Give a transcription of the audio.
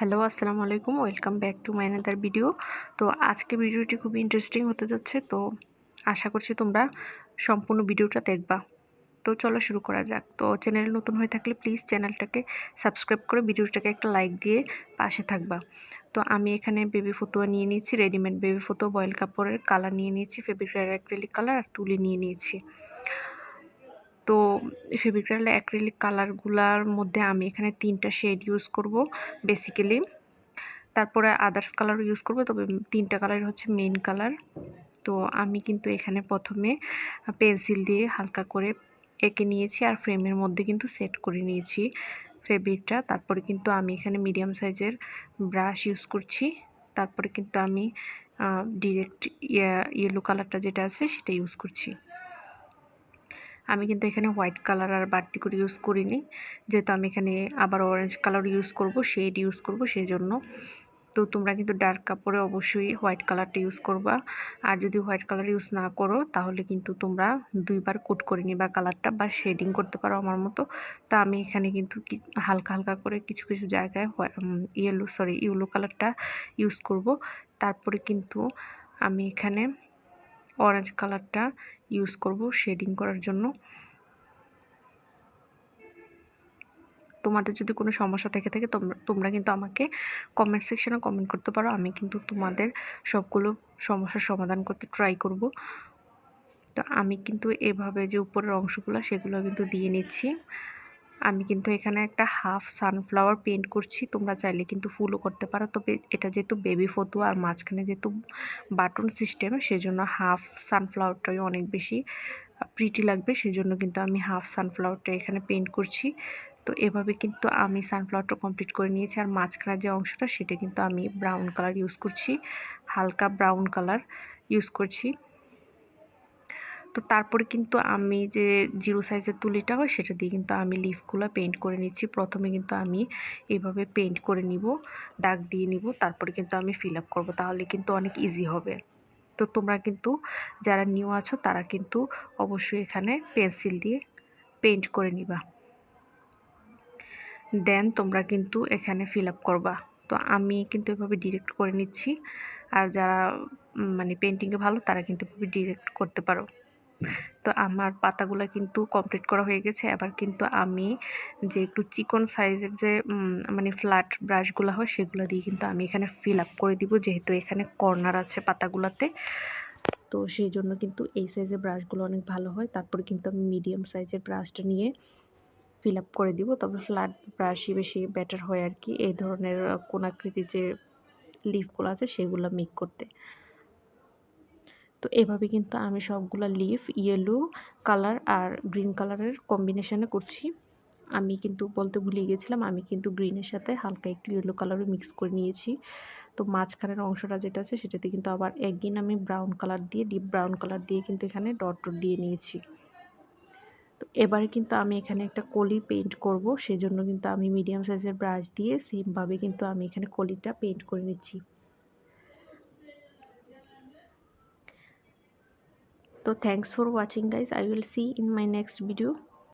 Hello, আসসালামু আলাইকুম। Welcome back to my another video. তো আজকে ভিডিওটি খুব ইন্টারেস্টিং হতে যাচ্ছে, তো আশা করছি তোমরা সম্পূর্ণ ভিডিওটা দেখবা। তো চলো শুরু করা যাক। তো চ্যানেল নতুন হয়ে থাকলে প্লিজ চ্যানেলটাকে সাবস্ক্রাইব করে ভিডিওটাকে একটা লাইক দিয়ে পাশে থাকবা। তো আমি এখানে বেবি ফটোয়া নিয়ে নিয়েছি, রেডিমেড বেবি ফটো বয়েল কাপড়ের কালার নিয়ে নিয়েছি, ফেব্রিক অ্যাক্রেলিক কালার আর তুলি নিয়ে নিয়েছি। তো ফেব্রিক্রাল অ্যাক্রিলিক কালারগুলার মধ্যে আমি এখানে তিনটা শেড ইউজ করব বেসিক্যালি তারপরে আদার্স কালার ইউজ করব, তবে তিনটা কালার হচ্ছে মেন কালার তো আমি কিন্তু এখানে প্রথমে পেন্সিল দিয়ে হালকা করে এঁকে নিয়েছি আর ফ্রেমের মধ্যে কিন্তু সেট করে নিয়েছি ফেব্রিকটা তারপরে কিন্তু আমি এখানে মিডিয়াম সাইজের ব্রাশ ইউজ করছি। তারপরে কিন্তু আমি ডিরেক্ট ইয়েলো কালারটা যেটা আছে সেটা ইউজ করছি। আমি কিন্তু এখানে হোয়াইট কালার আর বাড়তি করে ইউজ করিনি। যেহেতু আমি এখানে আবার অরেঞ্জ কালার ইউজ করব শেড ইউজ করব সেই জন্য তো তোমরা কিন্তু ডার্ক কাপড়ে অবশ্যই হোয়াইট কালারটা ইউজ করবা। আর যদি হোয়াইট কালার ইউজ না করো, তাহলে কিন্তু তোমরা দুইবার কোট করে নিবা কালারটা বা শেডিং করতে পারো আমার মতো। তো আমি এখানে কিন্তু হালকা হালকা করে কিছু কিছু জায়গায় ইয়েলো সরি ইয়েলো কালারটা ইউজ করব। তারপরে কিন্তু আমি এখানে অরেঞ্জ কালারটা ইউজ করব শেডিং করার জন্য। তোমাদের যদি কোনো সমস্যা থেকে থাকে তোমরা কিন্তু আমাকে কমেন্ট সেকশনে কমেন্ট করতে পারো। আমি কিন্তু তোমাদের সবগুলো সমস্যার সমাধান করতে ট্রাই করব। তো আমি কিন্তু এভাবে যে উপরের অংশগুলো, সেগুলো কিন্তু দিয়ে নিচ্ছি। আমি কিন্তু এখানে একটা হাফ সানফ্লাওয়ার পেন্ট করছি, তোমরা চাইলে কিন্তু ফুলও করতে পারো। তবে এটা যেহেতু বেবি ফটো আর মাঝখানে যেহেতু বাটন সিস্টেম সেজন্য হাফ সানফ্লাওয়ারটাই অনেক বেশি প্রিটি লাগবে। সেজন্য কিন্তু আমি হাফ সানফ্লাওয়ারটা এখানে পেন্ট করছি। তো এভাবে কিন্তু আমি সানফ্লাওয়ারটা কমপ্লিট করে নিয়েছি। আর মাঝখানের যে অংশটা, সেটা কিন্তু আমি ব্রাউন কালার ইউজ করছি, হালকা ব্রাউন কালার ইউজ করছি। তো তারপরে কিন্তু আমি যে জিরো সাইজের তুলিটা হয় সেটা দিয়ে কিন্তু আমি লিফগুলো পেন্ট করে নিচ্ছি। প্রথমে কিন্তু আমি এইভাবে পেন্ট করে নিব, দাগ দিয়ে নিব, তারপরে কিন্তু আমি ফিল আপ করব, তাহলে কিন্তু অনেক ইজি হবে। তো তোমরা কিন্তু যারা নিউ আছো, তারা কিন্তু অবশ্যই এখানে পেন্সিল দিয়ে পেন্ট করে নিবা। দেন তোমরা কিন্তু এখানে ফিল আপ করবা। তো আমি কিন্তু এভাবে ডিরেক্ট করে নিচ্ছি। আর যারা মানে পেন্টিংয়ে ভালো, তারা কিন্তু এভাবে ডিরেক্ট করতে পারো। তো আমার পাতাগুলো কিন্তু কমপ্লিট করা হয়ে গেছে। এবার কিন্তু আমি যে একটু চিকন সাইজের যে মানে ফ্ল্যাট ব্রাশগুলো হয়, সেগুলো দিয়ে কিন্তু আমি এখানে ফিল আপ করে দিব, যেহেতু এখানে কর্নার আছে পাতাগুলোতে। তো সেই জন্য কিন্তু এই সাইজের ব্রাশগুলো অনেক ভালো হয়। তারপরে কিন্তু আমি মিডিয়াম সাইজের ব্রাশটা নিয়ে ফিল আপ করে দিব। তবে ফ্ল্যাট ব্রাশই বেশি বেটার হয় আর কি। এই ধরনের কোনাকৃতির যে লিফগুলো আছে, সেগুলো মেক করতে। তো এভাবে কিন্তু আমি সবগুলো লিফ ইয়েলো কালার আর গ্রিন কালারের কম্বিনেশানে করছি। আমি কিন্তু বলতে ভুলে গেছিলাম, আমি কিন্তু গ্রিনের সাথে হালকা একটু ইয়েলো কালারও মিক্স করে নিয়েছি। তো মাঝখানের অংশটা যেটা আছে সেটাতে কিন্তু আবার একদিন আমি ব্রাউন কালার দিয়ে ডিপ ব্রাউন কালার দিয়ে কিন্তু এখানে ডট ডট দিয়ে নিয়েছি। তো এবারে কিন্তু আমি এখানে একটা কলি পেন্ট করব, সেজন্য কিন্তু আমি মিডিয়াম সাইজের ব্রাশ দিয়ে সেমভাবে কিন্তু আমি এখানে কলিটা পেন্ট করে নিচ্ছি। তো thanks for watching guys. I will see in my next video